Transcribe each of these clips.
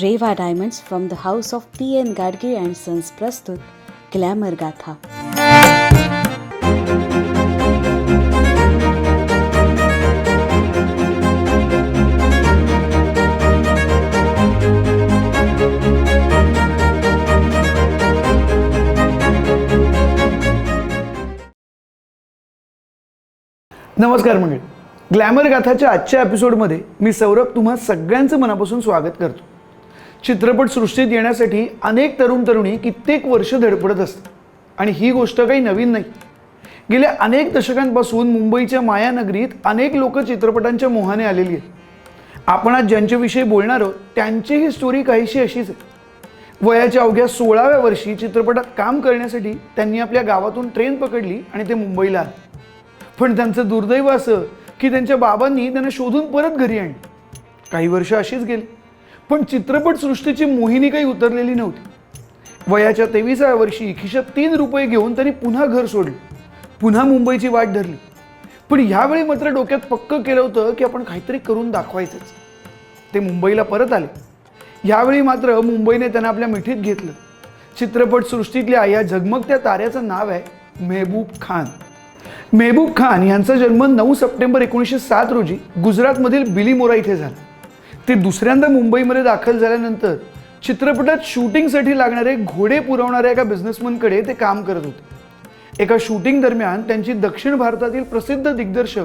Reva diamonds from the house of P N Gadge and sons प्रस्तुत glamour गाथा नमस्कार मंडळी. ग्लॅमर गाथाच्या आजच्या एपिसोडमध्ये मी सौरभ तुम्हा सगळ्यांचं मनापासून स्वागत करतो. चित्रपटसृष्टीत येण्यासाठी अनेक तरुण तरुणी कित्येक वर्ष धडपडत असतात. आणि ही गोष्ट काही नवीन नाही. गेल्या अनेक दशकांपासून मुंबईच्या मायानगरीत अनेक लोक चित्रपटांच्या मोहाने आलेली आहेत. आपण आज ज्यांच्याविषयी बोलणार आहोत त्यांची ही स्टोरी काहीशी अशीच आहे. वयाच्या अवघ्या सोळाव्या वर्षी चित्रपटात काम करण्यासाठी त्यांनी आपल्या गावातून ट्रेन पकडली आणि ते मुंबईला आले. पण त्यांचं दुर्दैव असं की त्यांच्या बाबांनी त्यांना शोधून परत घरी आणले. काही वर्ष अशीच गेली. पण चित्रपटसृष्टीची मोहिनी काही उतरलेली नव्हती. वयाच्या तेविसाव्या वर्षी खिशात तीन रुपये घेऊन त्यांनी पुन्हा घर सोडले. पुन्हा मुंबईची वाट धरली. पण ह्यावेळी मात्र डोक्यात पक्क केलं होतं की आपण काहीतरी करून दाखवायचंच. ते मुंबईला परत आले. यावेळी मात्र मुंबईने त्यांना आपल्या मिठीत घेतलं. चित्रपटसृष्टीतल्या या झगमगत्या ताऱ्याचं नाव आहे मेहबूब खान. मेहबूब खान यांचा जन्म नऊ सप्टेंबर एकोणीसशे सात रोजी गुजरातमधील बिलीमोरा इथे झाला. ते दुसऱ्यांदा मुंबईमध्ये दाखल झाल्यानंतर चित्रपटात शूटिंगसाठी लागणारे घोडे पुरवणाऱ्या एका बिझनेसमनकडे ते काम करत होते. एका शूटिंग दरम्यान त्यांची दक्षिण भारतातील प्रसिद्ध दिग्दर्शक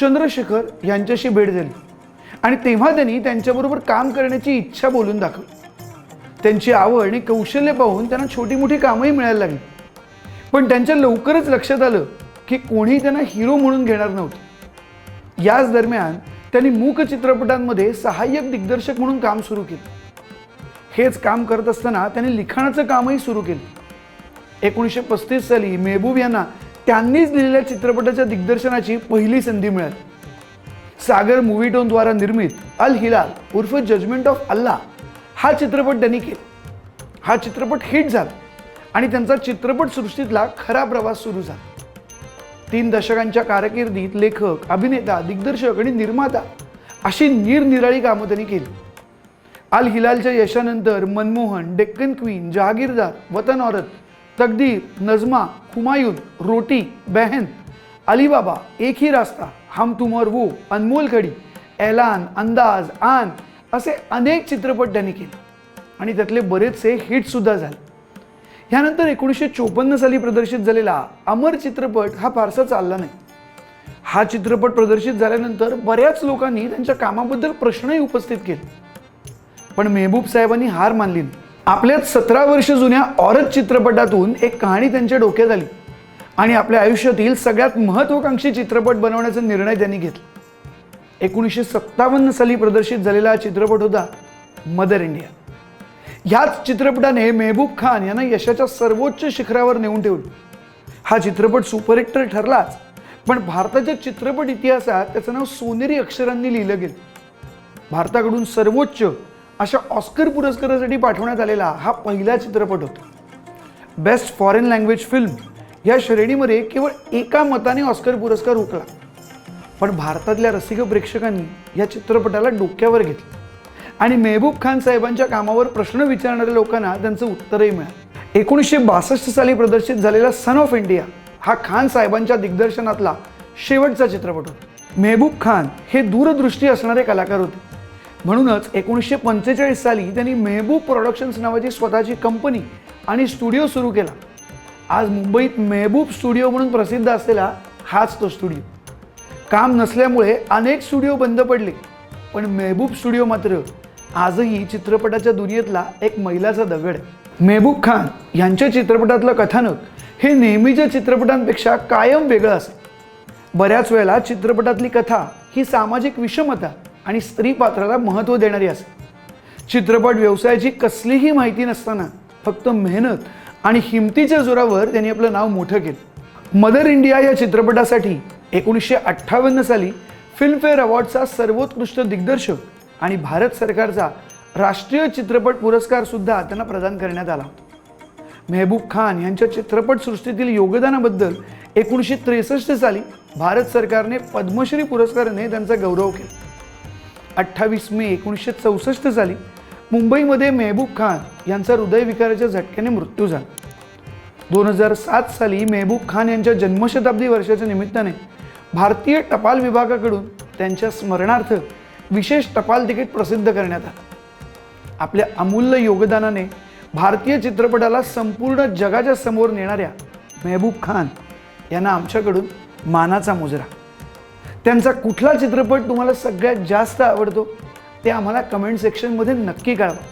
चंद्रशेखर यांच्याशी भेट झाली. आणि तेव्हा त्यांनी त्यांच्याबरोबर काम करण्याची इच्छा बोलून दाखवली. त्यांची आवड आणि कौशल्य पाहून त्यांना छोटी मोठी कामंही मिळायला लागली. पण त्यांच्या लवकरच लक्षात आलं की कोणी त्यांना हिरो म्हणून घेणार नव्हतं. याच दरम्यान त्यांनी मूक चित्रपटांमध्ये सहाय्यक दिग्दर्शक म्हणून काम सुरू केलं. हेच काम करत असताना त्यांनी लिखाणाचं कामही सुरू केलं. एकोणीसशे पस्तीस साली मेहबूब यांना त्यांनीच लिहिलेल्या चित्रपटाच्या दिग्दर्शनाची पहिली संधी मिळाली. सागर मूवीटोनद्वारा निर्मित अल हिलाल उर्फ जजमेंट ऑफ अल्लाह हा चित्रपट त्यांनी केला. हा चित्रपट हिट झाला आणि त्यांचा चित्रपटसृष्टीतला खरा प्रवास सुरू झाला. तीन दशकांच्या कारकिर्दीत लेखक अभिनेता दिग्दर्शक आणि निर्माता अशी निरनिराळी कामं त्यांनी केली. आल हिलालच्या यशानंतर मनमोहन डेक्कन क्वीन जहागीरदार वतन औरत तकदीर नजमा हुमायून रोटी बहन अलीबाबा एक ही रास्ता हम तुमर वो अनमोल खडी ऐलान अंदाज आन असे अनेक चित्रपट त्यांनी केले. आणि त्यातले बरेचसे हिटसुद्धा झाले. ह्यानंतर एकोणीसशे चोपन्न साली प्रदर्शित झालेला अमर चित्रपट हा फारसा चालला नाही. हा चित्रपट प्रदर्शित झाल्यानंतर बऱ्याच लोकांनी त्यांच्या कामाबद्दल प्रश्नही उपस्थित केले. पण मेहबूब साहेबांनी हार मानली आपल्या सतरा वर्ष जुन्या औरत चित्रपटातून एक कहाणी त्यांच्या डोक्यात आली. आणि आपल्या आयुष्यातील सगळ्यात महत्वाकांक्षी चित्रपट बनवण्याचा निर्णय त्यांनी घेतला. एकोणीसशे सत्तावन्न साली प्रदर्शित झालेला हा चित्रपट होता मदर इंडिया. ह्याच चित्रपटाने मेहबूब खान यांना यशाच्या सर्वोच्च शिखरावर नेऊन ठेवलं. हा चित्रपट सुपरहिट ठरलाच पण भारताच्या चित्रपट इतिहासात त्याचं नाव सोनेरी अक्षरांनी लिहिलं गेलं. भारताकडून सर्वोच्च अशा ऑस्कर पुरस्कारासाठी पाठवण्यात आलेला हा पहिला चित्रपट होता. बेस्ट फॉरेन लँग्वेज फिल्म या श्रेणीमध्ये केवळ एका मताने ऑस्कर पुरस्कार हुकला. पण भारतातल्या रसिक प्रेक्षकांनी या चित्रपटाला डोक्यावर घेतलं. आणि मेहबूब खान साहेबांच्या कामावर प्रश्न विचारणाऱ्या लोकांना त्यांचं उत्तरही मिळालं. एकोणीसशे बासष्ट साली प्रदर्शित झालेला सन ऑफ इंडिया हा खान साहेबांच्या दिग्दर्शनातला शेवटचा चित्रपट होता. मेहबूब खान हे दूरदृष्टी असणारे कलाकार होते. म्हणूनच एकोणीसशे पंचेचाळीस साली त्यांनी मेहबूब प्रोडक्शन्स नावाची स्वतःची कंपनी आणि स्टुडिओ सुरू केला. आज मुंबईत मेहबूब स्टुडिओ म्हणून प्रसिद्ध असलेला हाच तो स्टुडिओ काम नसल्यामुळे अनेक स्टुडिओ बंद पडले पण मेहबूब स्टुडिओ मात्र आजही चित्रपटाच्या दुनियेतला एक मैलाचा दगड आहे. मेहबूब खान यांच्या चित्रपटातलं कथानक हे नेहमीच्या चित्रपटांपेक्षा कायम वेगळं असतं. बऱ्याच वेळेला चित्रपटातली कथा ही सामाजिक विषमता आणि स्त्री पात्राला महत्त्व देणारी असते. चित्रपट व्यवसायाची कसलीही माहिती नसताना फक्त मेहनत आणि हिमतीच्या जोरावर त्यांनी आपलं नाव मोठं केलं. मदर इंडिया या चित्रपटासाठी एकोणीसशे अठ्ठावन्न साली फिल्मफेअर अवॉर्डचा सर्वोत्कृष्ट दिग्दर्शक आणि भारत सरकारचा राष्ट्रीय चित्रपट पुरस्कार सुद्धा त्यांना प्रदान करण्यात आला होता. मेहबूब खान यांच्या चित्रपटसृष्टीतील योगदानाबद्दल एकोणीसशे त्रेसष्ट साली भारत सरकारने पद्मश्री पुरस्काराने त्यांचा गौरव केला. अठ्ठावीस मे एकोणीसशे चौसष्ट साली मुंबईमध्ये मेहबूब खान यांचा हृदयविकाराच्या झटक्याने मृत्यू झाला. दोन हजार सात साली मेहबूब खान यांच्या जन्मशताब्दी वर्षाच्या निमित्ताने भारतीय टपाल विभागाकडून त्यांच्या स्मरणार्थ विशेष टपाल तिकीट प्रसिद्ध करण्यात आलं. आपल्या अमूल्य योगदानाने भारतीय चित्रपटाला संपूर्ण जगाच्या समोर नेणाऱ्या मेहबूब खान यांना आमच्याकडून मानाचा मुजरा. त्यांचा कुठला चित्रपट तुम्हाला सगळ्यात जास्त आवडतो ते आम्हाला कमेंट सेक्शनमध्ये नक्की कळवा.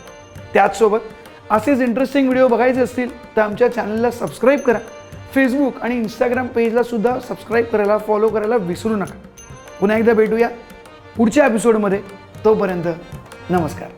त्याचसोबत असेच इंटरेस्टिंग व्हिडिओ बघायचे असतील तर आमच्या चॅनलला सबस्क्राईब करा. फेसबुक आणि इंस्टाग्राम पेजला सुद्धा सबस्क्राईब करायला फॉलो करायला विसरू नका. पुन्हा एकदा भेटूया. पुढच्या एपिसोडमध्ये तोपर्यंत नमस्कार.